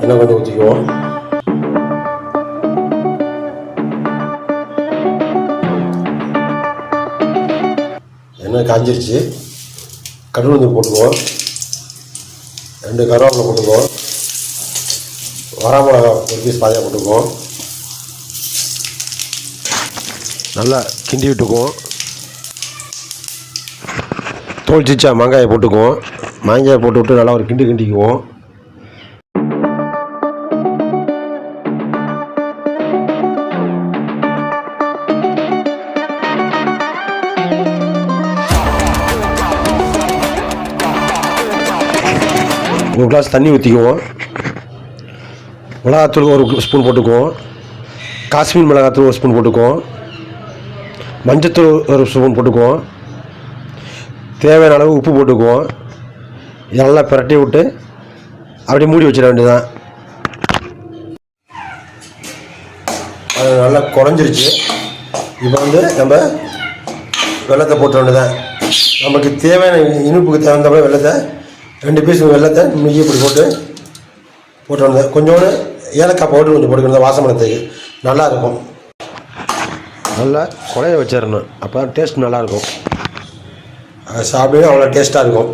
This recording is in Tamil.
எண்ணெய் கொஞ்சம் ஊற்றிக்குவோம் எண்ணெய் காஞ்சிருச்சு? கடுகு போட்டுக்குவோம். ரெண்டு கருவேப்பிலை போட்டுக்குவோம். வரமிளகா ஒரு பீஸ் பாதியாக போட்டுக்குவோம். நல்லா கிண்டி விட்டுக்குவோம். தோல் சிச்சா மாங்காயை போட்டுக்குவோம். மாங்காயை போட்டு விட்டு நல்லா ஒரு கிண்டு கிண்டிக்குவோம். ஒரு கிளாஸ் தண்ணி ஊற்றிக்குவோம் மிளகாத்தூள் ஒரு ஸ்பூன் போட்டுக்குவோம். காஷ்மீர் மிளகாத்தூள் ஒரு ஸ்பூன் போட்டுக்குவோம். மஞ்சத்தூள் ஒரு ஸ்பூன் போட்டுக்குவோம். தேவையான அளவு உப்பு போட்டுக்குவோம். இதெல்லாம் பிரட்டி விட்டு அப்படியே மூடி வச்சிட வேண்டியதுதான். அது நல்லா குறைஞ்சிருச்சு. இப்போ வந்து நம்ம வெள்ளத்தை போட்ட வேண்டியதான் நமக்கு தேவையான இனிப்புக்கு தகுந்த வெள்ளத்தை ரெண்டு பீஸ் வெள்ளத்தை மிகி இப்படி போட்டு போட்டு வேண்டியது கொஞ்சோண்டு ஏலக்காய் பவுடர் கொஞ்சம் போட்டுக்கணும். வாசமனத்துக்கு நல்லா நல்லாயிருக்கும் நல்லா குழைய வச்சிடணும். அப்போ டேஸ்ட் நல்லாயிருக்கும் சாப்பிடவே அவ்வளோ டேஸ்ட்டாக இருக்கும்.